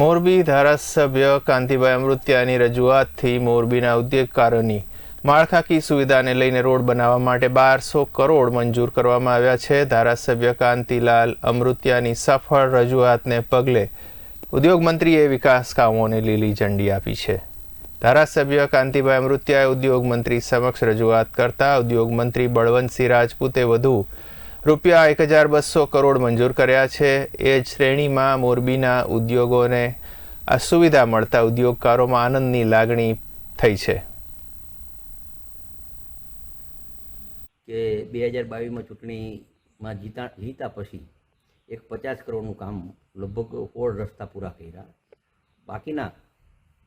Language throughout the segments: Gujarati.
મોરબી ધારાસભ્ય કાંતિભાઈ અમૃત્યાની રજૂઆતથી મોરબીના ઉદ્યોગકારોની માળખાકીય સુવિધાને લઈને રોડ બનાવવા માટે બારસો કરોડ મંજૂર કરવામાં આવ્યા છે. ધારાસભ્ય કાંતિલાલ અમૃત્યાની સફળ રજૂઆતને પગલે ઉદ્યોગ મંત્રીએ વિકાસ કામોને લીલી ઝંડી આપી છે. ધારાસભ્ય કાંતિભાઈ અમૃત્યાએ ઉદ્યોગ મંત્રી સમક્ષ રજૂઆત કરતા ઉદ્યોગ મંત્રી બળવંતસિંહ રાજપૂતે વધુ રૂપિયા એક હજાર બસો કરોડ મંજૂર કર્યા છે. એ જ શ્રેણીમાં મોરબીના ઉદ્યોગોને આ સુવિધા મળતા ઉદ્યોગકારોમાં આનંદની લાગણી થઈ છે. કે બે હજાર બાવીસમાં ચૂંટણીમાં જીતા જીતા પછી એક પચાસ કરોડનું કામ લગભગ ઓળ રસ્તા પૂરા કર્યા. બાકીના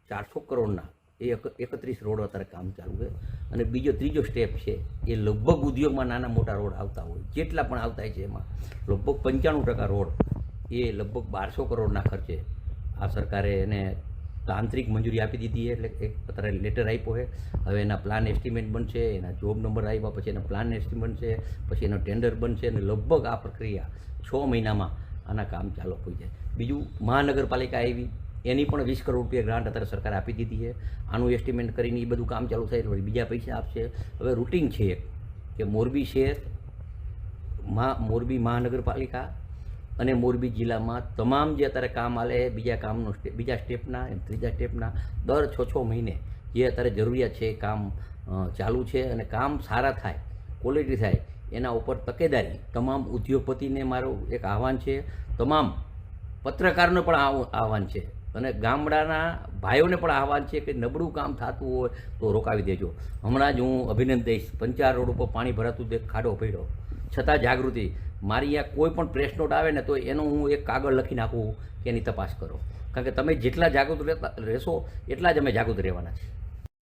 ચારસો કરોડના એ એક એકત્રીસ રોડ અત્યારે કામ ચાલુ છે. અને બીજો ત્રીજો સ્ટેપ છે, એ લગભગ ઉદ્યોગમાં નાના મોટા રોડ આવતા હોય. જેટલા પણ આવતા છે એમાં, લગભગ પંચાણું ટકા રોડ એ લગભગ બારસો કરોડના ખર્ચે આ સરકારે એને તાંત્રિક મંજૂરી આપી દીધી છે. એટલે એક અત્યારે લેટર આપ્યો છે. હવે એના પ્લાન એસ્ટિમેટ બનશે, એના જોબ નંબર આવ્યા પછી એના પ્લાન એસ્ટિમેટ બનશે, પછી એનો ટેન્ડર બનશે અને લગભગ આ પ્રક્રિયા છ મહિનામાં આના કામ ચાલુ થઈ જાય. બીજું મહાનગરપાલિકા આવી એની પણ વીસ કરોડ રૂપિયા ગ્રાન્ટ અત્યારે સરકારે આપી દીધી છે. આનું એસ્ટિમેટ કરીને એ બધું કામ ચાલુ થાય બીજા પૈસા આપશે. હવે રૂટિન છે કે મોરબી શહેર, મા, મોરબી મહાનગરપાલિકા અને મોરબી જિલ્લામાં તમામ જે અત્યારે કામ આલે બીજા કામનો બીજા સ્ટેપના ત્રીજા સ્ટેપના, દર છ છ મહિને જે અત્યારે જરૂરિયાત છે કામ ચાલુ છે અને કામ સારા થાય ક્વોલિટી થાય, એના ઉપર તકેદારી. તમામ ઉદ્યોગપતિને મારું એક આહવાન છે. તમામ પત્રકારનું પણ આહવાન છે. અને ગામડાના ભાઈઓને પણ આહવાન છે કે નબળું કામ થતું હોય તો રોકાવી દેજો. હમણાં જ હું અભિનંદન દઈશ. પંચાર રોડ ઉપર પાણી ભરાતું દેખ ખાડો પડ્યો. છતાં જાગૃતિ, મારી અહીંયા કોઈ પણ પ્રેસ નોટ આવે ને તો એનો હું એક કાગળ લખી નાખું કે એની તપાસ કરો. કારણ કે તમે જેટલા જાગૃત રહેતા રહેશો, એટલા જ અમે જાગૃત રહેવાના છે